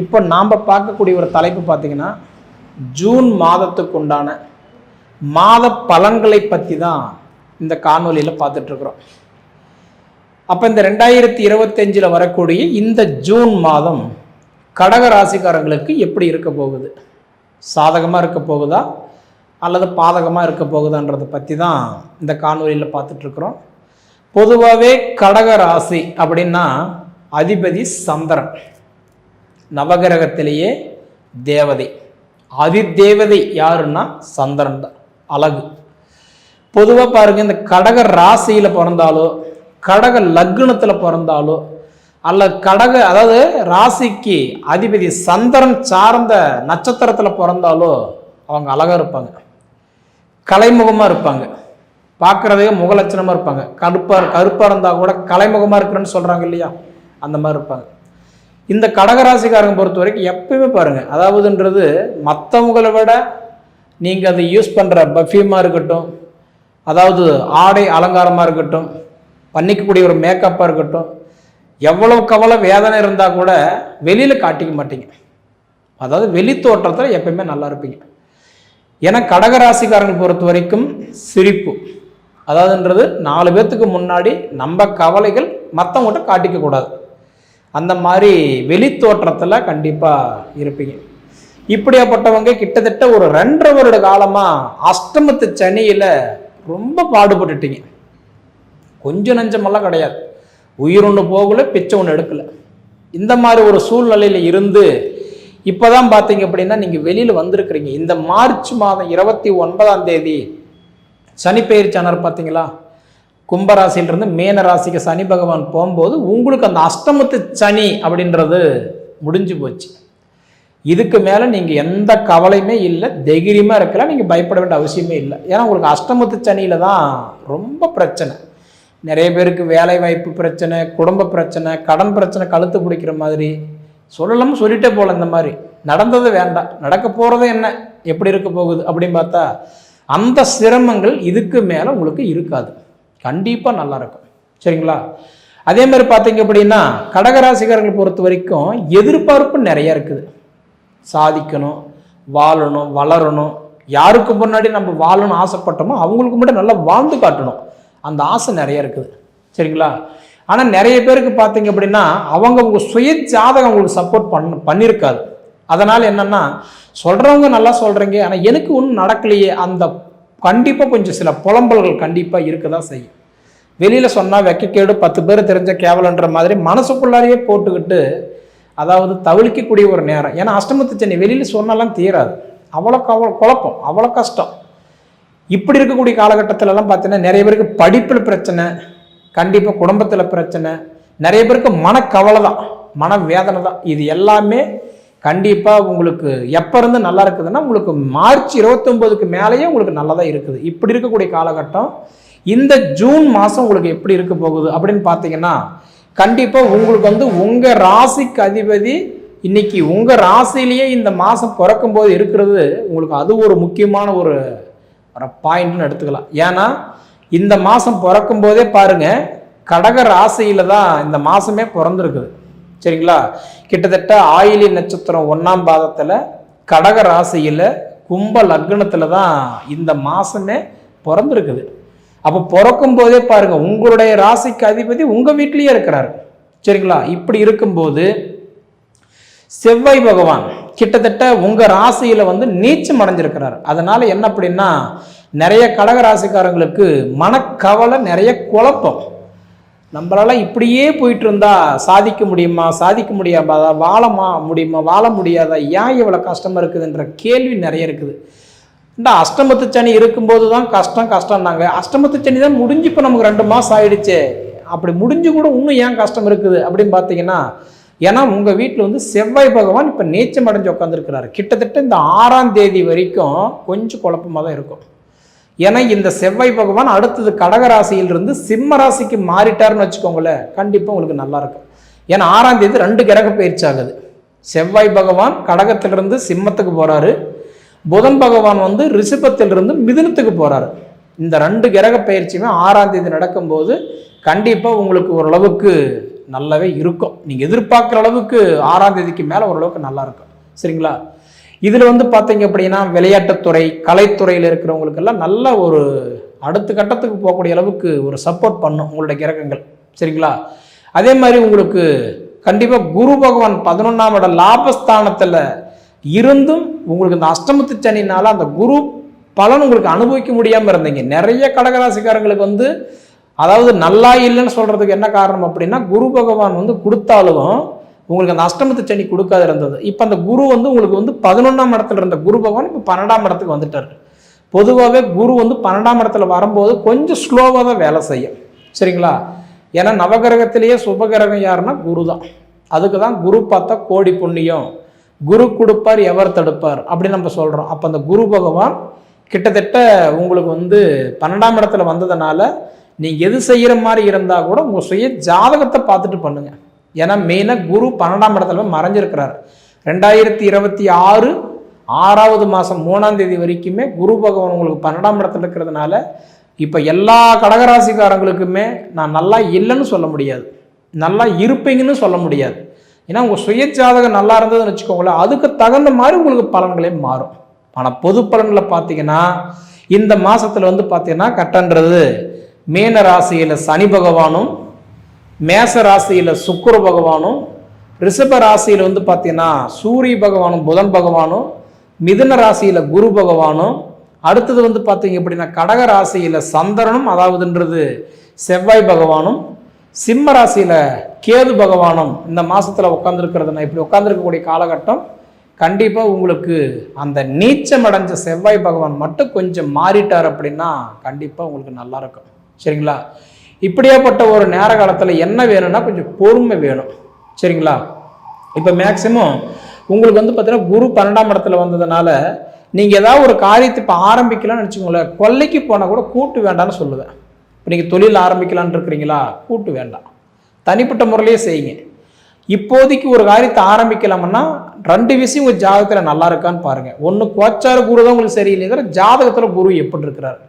இப்போ நாம் பார்க்கக்கூடிய ஒரு தலைப்பு பார்த்தீங்கன்னா ஜூன் மாதத்துக்கு உண்டான மாத பலன்களை பற்றி தான் இந்த காணொலியில் பார்த்துட்ருக்குறோம். அப்போ இந்த ரெண்டாயிரத்தி இருபத்தஞ்சில் வரக்கூடிய இந்த ஜூன் மாதம் கடக ராசிக்காரங்களுக்கு எப்படி இருக்க போகுது? சாதகமாக இருக்க போகுதா? அல்லது பாதகமாக இருக்க போகுதான்றதை பற்றி தான் இந்த காணொலியில் பார்த்துட்ருக்குறோம். பொதுவாகவே கடக ராசி அப்படின்னா அதிபதி சந்திரன். நவகிரகத்திலேயே தேவதை. அதிதேவதை யாருன்னா சந்திரன் தான். அழகு. பொதுவாக பாருங்க இந்த கடக ராசியில் பிறந்தாலோ கடக லக்னத்தில் பிறந்தாலோ அல்ல கடக அதாவது ராசிக்கு அதிபதி சந்திரன் சார்ந்த நட்சத்திரத்தில் பிறந்தாலோ அவங்க அழகாக இருப்பாங்க. கலைமுகமாக இருப்பாங்க. பார்க்குறதே முகலட்சணமாக இருப்பாங்க. கருப்பாக கருப்பாக இருந்தால் கூட கலைமுகமாக இருக்கிறேன்னு சொல்கிறாங்க இல்லையா? அந்த மாதிரி இருப்பாங்க. இந்த கடகராசிக்காரங்க பொறுத்த வரைக்கும் எப்பயுமே பாருங்கள் அதாவதுன்றது மற்றவங்களை விட நீங்கள் அதை யூஸ் பண்ணுற பஃபியமாக இருக்கட்டும் அதாவது ஆடை அலங்காரமாக இருக்கட்டும் பண்ணிக்கக்கூடிய ஒரு மேக்கப்பாக இருக்கட்டும் எவ்வளோ கவலை வேதனை இருந்தால் கூட வெளியில் காட்டிக்க மாட்டீங்க. அதாவது வெளி தோற்றத்தில் எப்பயுமே நல்லா இருப்பீங்க. ஏன்னா கடகராசிக்காரங்களை பொறுத்த வரைக்கும் சிரிப்பு. அதாவதுன்றது நாலு பேர்த்துக்கு முன்னாடி நம்ம கவலைகள் மற்றவங்கள்ட்ட காட்டிக்கக்கூடாது அந்த மாதிரி வெளி தோற்றத்தில் கண்டிப்பாக இருப்பீங்க. இப்படியாப்பட்டவங்க கிட்டத்தட்ட ஒரு ரெண்டரை வருட காலமாக அஷ்டமத்து சனியில் ரொம்ப பாடுபட்டுட்டீங்க. கொஞ்சம் நஞ்சமெல்லாம் கிடையாது. உயிர் ஒன்று போகல பிச்சை ஒன்று எடுக்கலை. இந்த மாதிரி ஒரு சூழ்நிலையில் இருந்து இப்போ தான் பார்த்தீங்க அப்படின்னா நீங்கள் வெளியில் வந்திருக்கிறீங்க. இந்த மார்ச் மாதம் இருபத்தி ஒன்பதாம் தேதி சனி பெயர்ச்சானர் பார்த்தீங்களா கும்பராசிலிருந்து மீன ராசிக்கு சனி பகவான் போகும்போது உங்களுக்கு அந்த அஷ்டமத்து சனி அப்படின்றது முடிஞ்சு போச்சு. இதுக்கு மேலே நீங்கள் எந்த கவலையுமே இல்லை தைரியமாக இருக்கலாம் நீங்கள் பயப்பட வேண்டிய அவசியமே இல்லை. ஏன்னா உங்களுக்கு அஷ்டமத்து சனியில் தான் ரொம்ப பிரச்சனை. நிறைய பேருக்கு வேலை வாய்ப்பு பிரச்சனை குடும்ப பிரச்சனை கடன் பிரச்சனை கழுத்து பிடிக்கிற மாதிரி. சொல்லலாமல் சொல்லிட்டே போகல இந்த மாதிரி. நடந்தது வேண்டாம். நடக்க போகிறது என்ன? எப்படி இருக்க போகுது அப்படின்னு பார்த்தா அந்த சிரமங்கள் இதுக்கு மேலே உங்களுக்கு இருக்காது. கண்டிப்பாக நல்லாயிருக்கும் சரிங்களா? அதே மாதிரி பார்த்தீங்க அப்படின்னா கடகராசிக்காரங்களை பொறுத்த வரைக்கும் எதிர்பார்ப்பு நிறைய இருக்குது. சாதிக்கணும் வாழணும் வளரணும். யாருக்கு முன்னாடி நம்ம வாழணும்னு ஆசைப்பட்டோமோ அவங்களுக்கு மட்டும் நல்லா வாழ்ந்து காட்டணும். அந்த ஆசை நிறைய இருக்குது. சரிங்களா? ஆனால் நிறைய பேருக்கு பார்த்தீங்க அப்படின்னா அவங்க அவங்க சுய ஜாதகம் அவங்களுக்கு சப்போர்ட் பண்ண பண்ணியிருக்காது. அதனால் என்னென்னா சொல்கிறவங்க நல்லா சொல்கிறீங்க ஆனால் எனக்கு ஒன்றும் நடக்கலையே அந்த கண்டிப்பாக கொஞ்சம் சில புலம்பல்கள் கண்டிப்பாக இருக்க தான் செய்யும். வெளியில் சொன்னால் வெக்கக்கேடு பத்து பேர் தெரிஞ்ச கேவலன்ற மாதிரி மனசுக்குள்ளாரையே போட்டுக்கிட்டு அதாவது தவிழ்க்கக்கூடிய ஒரு நேரம். ஏன்னா அஷ்டமத்து சென்னை வெளியில் சொன்னாலாம் தீராது. அவ்வளோ அவ்வளோ குழப்பம். அவ்வளோ கஷ்டம். இப்படி இருக்கக்கூடிய காலகட்டத்திலலாம் பார்த்தீங்கன்னா நிறைய பேருக்கு படிப்பில் பிரச்சனை கண்டிப்பாக குடும்பத்தில் பிரச்சனை நிறைய பேருக்கு மனக்கவலை தான் மன வேதனை தான். இது எல்லாமே கண்டிப்பாக உங்களுக்கு எப்போ இருந்து நல்லா இருக்குதுன்னா உங்களுக்கு மார்ச் இருபத்தொம்போதுக்கு மேலேயே உங்களுக்கு நல்லா தான் இருக்குது. இப்படி இருக்கக்கூடிய காலகட்டம் இந்த ஜூன் மாதம் உங்களுக்கு எப்படி இருக்க போகுது அப்படின்னு பார்த்தீங்கன்னா கண்டிப்பாக உங்களுக்கு வந்து உங்கள் ராசிக்கு அதிபதி இன்னைக்கு உங்கள் ராசிலேயே இந்த மாதம் பிறக்கும்போது இருக்கிறது உங்களுக்கு அது ஒரு முக்கியமான ஒரு ஒரு பாயிண்ட்னு எடுத்துக்கலாம். ஏன்னா இந்த மாதம் பிறக்கும் போதே பாருங்க கடக ராசியில் தான் இந்த மாதமே பிறந்திருக்குது. சரிங்களா? கிட்டத்தட்ட ஆயிலி நட்சத்திரம் ஒன்றாம் பாதத்தில் கடக ராசியில் கும்ப லக்னத்தில் தான் இந்த மாதமே பிறந்திருக்குது. அப்போ பிறக்கும் போதே பாருங்க உங்களுடைய ராசிக்கு அதிபதி உங்கள் வீட்லேயே இருக்கிறாரு. சரிங்களா? இப்படி இருக்கும்போது செவ்வாய் பகவான் கிட்டத்தட்ட உங்க ராசியில வந்து நீச்சம் அடைஞ்சிருக்கிறார். அதனால என்ன அப்படின்னா நிறைய கடக ராசிக்காரங்களுக்கு மனக்கவலை நிறைய குழப்பம். நம்மளால் இப்படியே போயிட்டு இருந்தா சாதிக்க முடியுமா? சாதிக்க முடியாமா வாழமா முடியுமா? வாழ முடியாதா? ஏன் இவ்வளோ கஷ்டமாக இருக்குதுன்ற கேள்வி நிறைய இருக்குது. இந்த அஷ்டமத்து சனி இருக்கும்போது தான் கஷ்டம் கஷ்டம்னாங்க அஷ்டமத்து சனி தான் முடிஞ்சு இப்போ நமக்கு ரெண்டு மாதம் ஆயிடுச்சு. அப்படி முடிஞ்சு கூட இன்னும் ஏன் கஷ்டம் இருக்குது அப்படின்னு பார்த்தீங்கன்னா ஏன்னா உங்கள் வீட்டில் வந்து செவ்வாய் பகவான் இப்போ நீச்சம் அடைஞ்சு உட்காந்துருக்கிறாரு கிட்டத்தட்ட இந்த ஆறாம் தேதி வரைக்கும் கொஞ்சம் குழப்பமாக தான் இருக்கும். ஏன்னா இந்த செவ்வாய் பகவான் அடுத்தது கடகராசியிலிருந்து சிம்ம ராசிக்கு மாறிட்டாருன்னு வச்சுக்கோங்களேன் கண்டிப்பாக உங்களுக்கு நல்லா இருக்கும். ஏன்னா ஆறாம் தேதி ரெண்டு கிரக பயிற்சி ஆகுது. செவ்வாய் பகவான் கடகத்திலிருந்து சிம்மத்துக்கு போகிறாரு புதன் பகவான் வந்து ரிஷபத்திலிருந்து மிதுனத்துக்கு போகிறாரு இந்த ரெண்டு கிரக பயிற்சியுமே ஆறாம் தேதி நடக்கும்போது கண்டிப்பாக உங்களுக்கு ஓரளவுக்கு நல்லாவே இருக்கும். நீங்கள் எதிர்பார்க்குற அளவுக்கு ஆறாம் தேதிக்கு மேலே ஓரளவுக்கு நல்லா இருக்கும். சரிங்களா? இதில் வந்து பார்த்தீங்க அப்படின்னா விளையாட்டுத்துறை கலைத்துறையில் இருக்கிறவங்களுக்கெல்லாம் நல்ல ஒரு அடுத்த கட்டத்துக்கு போகக்கூடிய அளவுக்கு ஒரு சப்போர்ட் பண்ணும் உங்களுடைய கிரகங்கள். சரிங்களா? அதே மாதிரி உங்களுக்கு கண்டிப்பாக குரு பகவான் பதினொன்றாம் இடம் லாபஸ்தானத்தில் இருந்தும் உங்களுக்கு இந்த அஷ்டமத்து சனினால அந்த குரு பலன் உங்களுக்கு அனுபவிக்க முடியாமல் இருந்தீங்க. நிறைய கடகராசிக்காரங்களுக்கு வந்து அதாவது நல்லா இல்லைன்னு சொல்கிறதுக்கு என்ன காரணம் அப்படின்னா குரு பகவான் வந்து கொடுத்தாலும் உங்களுக்கு அந்த அஷ்டமத்து சனி கொடுக்காது இருந்தது. இப்போ அந்த குரு வந்து உங்களுக்கு வந்து பதினொன்றாம் இடத்துல இருந்த குரு பகவான் இப்போ பன்னெண்டாம் இடத்துக்கு வந்துட்டார். பொதுவாகவே குரு வந்து பன்னெண்டாம் இடத்துல வரும்போது கொஞ்சம் ஸ்லோவாக தான் வேலை செய்யும். சரிங்களா? ஏன்னா நவகிரகத்திலேயே சுபகிரகம் யாருன்னா குரு தான் அதுக்கு தான் குரு பார்த்தா கோடி புண்ணியம். குரு கொடுப்பார் எவர் தடுப்பார் அப்படின்னு நம்ம சொல்கிறோம் அப்போ அந்த குரு பகவான் கிட்டத்தட்ட உங்களுக்கு வந்து பன்னெண்டாம் இடத்துல வந்ததுனால நீங்கள் எது செய்கிற மாதிரி இருந்தால் கூட உங்கள் சுய ஜாதகத்தை பார்த்துட்டு பண்ணுங்கள் ஏன்னா மெயினாக குரு பன்னெண்டாம் இடத்துல போய் மறைஞ்சிருக்கிறார். ரெண்டாயிரத்தி இருபத்தி ஆறு ஆறாவது மாதம் மூணாம் தேதி வரைக்குமே குரு பகவான் உங்களுக்கு பன்னெண்டாம் இடத்துல இருக்கிறதுனால இப்போ எல்லா கடகராசிக்காரங்களுக்குமே நான் நல்லா இல்லைன்னு சொல்ல முடியாது. நல்லா இருப்பீங்கன்னு சொல்ல முடியாது. ஏன்னா உங்கள் சுயச்சாதகம் நல்லா இருந்ததுன்னு வச்சுக்கோங்களேன் அதுக்கு தகுந்த மாதிரி உங்களுக்கு பலன்களே மாறும். ஆனால் பொது பலன்களை பார்த்தீங்கன்னா இந்த மாதத்தில் வந்து பார்த்தீங்கன்னா கட்டன்றது மீன ராசியில் சனி பகவானும் மேச ராசியில் சுக்கர பகவானும் ரிஷப ராசியில் வந்து பார்த்தீங்கன்னா சூரிய பகவானும் புதன் பகவானும் மிதுன ராசியில் குரு பகவானும் அடுத்தது வந்து பார்த்தீங்க அப்படின்னா கடக ராசியில் சந்திரனும் அதாவதுன்றது செவ்வாய் பகவானும் சிம்ம ராசியில் கேது பகவானும் இந்த மாதத்தில் உட்காந்துருக்கிறதுனா இப்படி உட்காந்துருக்கக்கூடிய காலகட்டம் கண்டிப்பாக உங்களுக்கு அந்த நீச்சம் அடைஞ்ச செவ்வாய் பகவான் மட்டும் கொஞ்சம் மாறிட்டார் அப்படின்னா கண்டிப்பாக உங்களுக்கு நல்லா இருக்கும். சரிங்களா? இப்படியாப்பட்ட ஒரு நேர காலத்தில் என்ன வேணும்னா கொஞ்சம் பொறுமை வேணும். சரிங்களா? இப்போ மேக்சிமம் உங்களுக்கு வந்து பார்த்தீங்கன்னா குரு பன்னெண்டாம் இடத்துல வந்ததுனால நீங்கள் ஏதாவது ஒரு காரியத்தை இப்போ ஆரம்பிக்கலாம்னு வச்சுக்கோங்களேன் கொல்லைக்கு போனால் கூட கூட்டு வேண்டாம்னு சொல்லுவேன். இப்போ நீங்கள் தொழில் ஆரம்பிக்கலான் இருக்கிறீங்களா? கூட்டு வேண்டாம். தனிப்பட்ட முறையிலேயே செய்யுங்க. இப்போதைக்கு ஒரு காரியத்தை ஆரம்பிக்கலாம்னா ரெண்டு விஷயம் உங்கள் ஜாதகத்தில் நல்லா இருக்கான்னு பாருங்கள் ஒன்று கோச்சார குரு தான் உங்களுக்கு சரியில்லை தவிர ஜாதகத்தில் குரு எப்படி இருக்கிறாரு?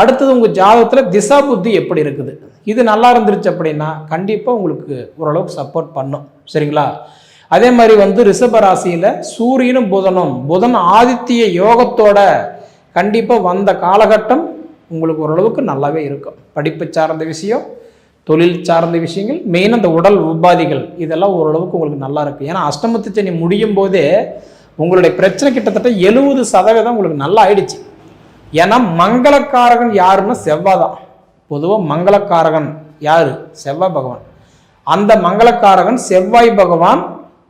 அடுத்தது உங்கள் ஜாதகத்தில் திசா புத்தி எப்படி இருக்குது? இது நல்லா இருந்துருச்சு அப்படின்னா கண்டிப்பாக உங்களுக்கு ஓரளவுக்கு சப்போர்ட் பண்ணும். சரிங்களா? அதே மாதிரி வந்து ரிஷப ராசியில் சூரியனும் புதனும் புதன் ஆதித்ய யோகத்தோட கண்டிப்பாக வந்த காலகட்டம் உங்களுக்கு ஓரளவுக்கு நல்லாவே இருக்கும். படிப்பு சார்ந்த விஷயம் தொழில் சார்ந்த விஷயங்கள் மெயின் அந்த உடல் உபாதிகள் இதெல்லாம் ஓரளவுக்கு உங்களுக்கு நல்லா இருக்கும். ஏன்னா அஷ்டமத்து சனி முடியும் போதே உங்களுடைய பிரச்சனை கிட்டத்தட்ட எழுபது சதவீதம் உங்களுக்கு நல்லா ஆயிடுச்சு. ஏன்னா மங்களக்காரகன் யாருன்னா செவ்வாய் தான் பொதுவாக மங்களக்காரகன் யார்? செவ்வாய் பகவான். அந்த மங்களக்காரகன் செவ்வாய் பகவான்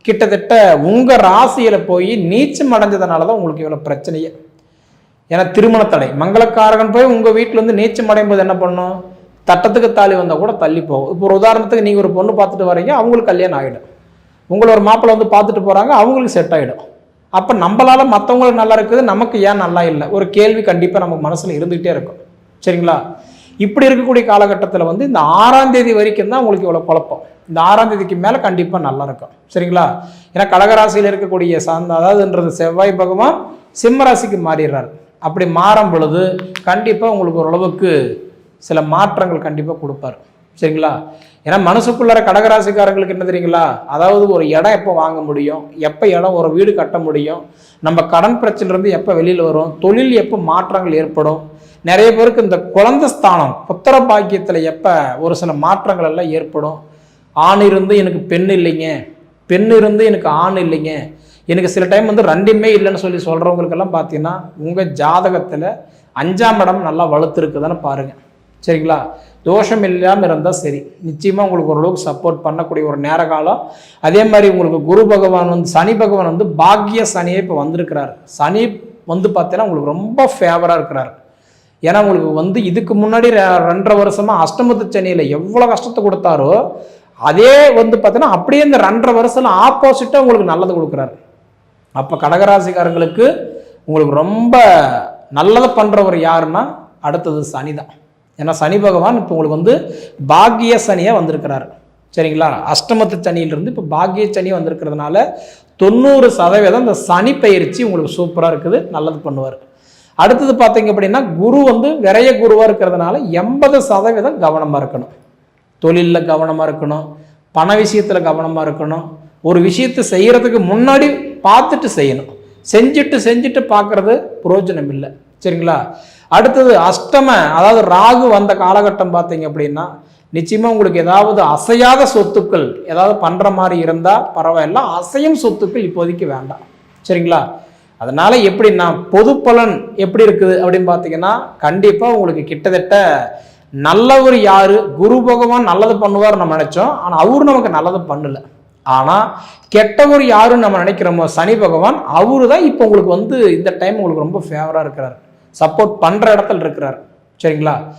கிட்டத்தட்ட உங்கள் ராசியில் போய் நீச்சம் அடைஞ்சதுனால தான் உங்களுக்கு இவ்வளோ பிரச்சனையே. ஏன்னா திருமண தடை. மங்களக்காரகன் போய் உங்கள் வீட்டில் வந்து நீச்சம் அடையும் போது என்ன பண்ணும்? தட்டத்துக்கு தாலி வந்தால் கூட தள்ளி போகும். இப்போ ஒரு உதாரணத்துக்கு நீங்கள் ஒரு பொண்ணு பார்த்துட்டு வரீங்க அவங்களுக்கு கல்யாணம் ஆகிடும் உங்களை ஒரு மாப்பிள்ளை வந்து பார்த்துட்டு போகிறாங்க அவங்களுக்கு செட் ஆகிடும் அப்போ நம்மளால் மற்றவங்களுக்கு நல்லா இருக்குது நமக்கு ஏன் நல்லா இல்லை? ஒரு கேள்வி கண்டிப்பாக நமக்கு மனசில் இருந்துகிட்டே இருக்கும். சரிங்களா? இப்படி இருக்கக்கூடிய காலகட்டத்தில் வந்து இந்த ஆறாம் தேதி வரைக்கும் தான் உங்களுக்கு இவ்வளோ குழப்பம். இந்த ஆறாம் தேதிக்கு மேலே கண்டிப்பாக நல்லா இருக்கும். சரிங்களா? ஏன்னா கடகராசியில் இருக்கக்கூடிய சார்ந்த அதாவதுன்றது செவ்வாய் பகவான் சிம்மராசிக்கு மாறிடுறாரு. அப்படி மாறும் பொழுது கண்டிப்பாக உங்களுக்கு ஓரளவுக்கு சில மாற்றங்கள் கண்டிப்பாக கொடுப்பாரு. சரிங்களா? ஏன்னா மனசுக்குள்ளார கடகராசிக்காரங்களுக்கு என்ன தெரியுங்களா? அதாவது ஒரு இடம் எப்போ வாங்க முடியும்? எப்போ இடம் ஒரு வீடு கட்ட முடியும்? நம்ம கடன் பிரச்சனைலேருந்து எப்போ வெளியில் வரும்? தொழில் எப்போ மாற்றங்கள் ஏற்படும்? நிறைய பேருக்கு இந்த குழந்தை ஸ்தானம் புத்திர பாக்கியத்தில் எப்போ ஒரு சில மாற்றங்கள் எல்லாம் ஏற்படும்? ஆண் இருந்து எனக்கு பெண் இல்லைங்க. பெண் இருந்து எனக்கு ஆண் இல்லைங்க. எனக்கு சில டைம் வந்து ரெண்டுமே இல்லைன்னு சொல்லி சொல்கிறவங்களுக்கெல்லாம் பார்த்தீங்கன்னா உங்கள் ஜாதகத்தில் அஞ்சாம் இடம் நல்லா வலுத்திருக்குதான்னு பாருங்கள் சரிங்களா? தோஷம் இல்லாமல் இருந்தால் சரி. நிச்சயமாக உங்களுக்கு ஓரளவுக்கு சப்போர்ட் பண்ணக்கூடிய ஒரு நேர காலம். அதே மாதிரி உங்களுக்கு குரு பகவான் வந்து சனி பகவான் வந்து பாக்கிய சனியே இப்போ வந்திருக்கிறார். சனி வந்து பார்த்தீங்கன்னா உங்களுக்கு ரொம்ப ஃபேவராக இருக்கிறார். ஏன்னா உங்களுக்கு வந்து இதுக்கு முன்னாடி ரெண்டரை வருஷமாக அஷ்டமத்து சனியில் எவ்வளோ கஷ்டத்தை கொடுத்தாரோ அதே வந்து பார்த்தீங்கன்னா அப்படியே இந்த ரெண்டரை வருஷம் ஆப்போசிட்டாக உங்களுக்கு நல்லது கொடுக்குறாரு. அப்போ கடகராசிக்காரங்களுக்கு உங்களுக்கு ரொம்ப நல்லதை பண்ணுறவர் யாருன்னா அடுத்தது சனி தான் ஏன்னா சனி பகவான் இப்போ உங்களுக்கு வந்து பாக்கிய சனியாக வந்திருக்கிறார். சரிங்களா? அஷ்டமத்து சனியிலிருந்து இப்போ பாக்கிய சனி வந்திருக்கிறதுனால தொண்ணூறு சதவீதம் இந்த சனி பயிற்சி உங்களுக்கு சூப்பராக இருக்குது நல்லது பண்ணுவார். அடுத்தது பார்த்தீங்க அப்படின்னா குரு வந்து விரைய குருவாக இருக்கிறதுனால எண்பது சதவீதம் கவனமாக இருக்கணும். தொழிலில் கவனமாக இருக்கணும். பண விஷயத்தில் கவனமாக இருக்கணும். ஒரு விஷயத்தை செய்கிறதுக்கு முன்னாடி பார்த்துட்டு செய்யணும். செஞ்சுட்டு செஞ்சுட்டு பார்க்குறது பிரயோஜனம் இல்லை. சரிங்களா? அடுத்தது அஷ்டம அதாவது ராகு வந்த காலகட்டம் பார்த்தீங்க அப்படின்னா நிச்சயமாக உங்களுக்கு ஏதாவது அசையாத சொத்துக்கள் ஏதாவது பண்ணுற மாதிரி இருந்தால் பரவாயில்ல அசையும் சொத்துக்கள் இப்போதைக்கு வேண்டாம். சரிங்களா? அதனால எப்படின்னா பொது பலன் எப்படி இருக்குது அப்படின்னு பார்த்தீங்கன்னா கண்டிப்பாக உங்களுக்கு கிட்டத்தட்ட நல்லவர் யார்? குரு பகவான் நல்லது பண்ணுவார் நம்ம நினச்சோம். ஆனால் அவர் நமக்கு நல்லது பண்ணல. ஆனால் கெட்டவர் யாருன்னு நம்ம நினைக்கிறோமோ சனி பகவான் அவரு தான் இப்போ உங்களுக்கு வந்து இந்த டைம் உங்களுக்கு ரொம்ப ஃபேவராக இருக்கிறார். சப்போர்ட் பண்ற இடத்துல இருக்கிறார். சரிங்களா?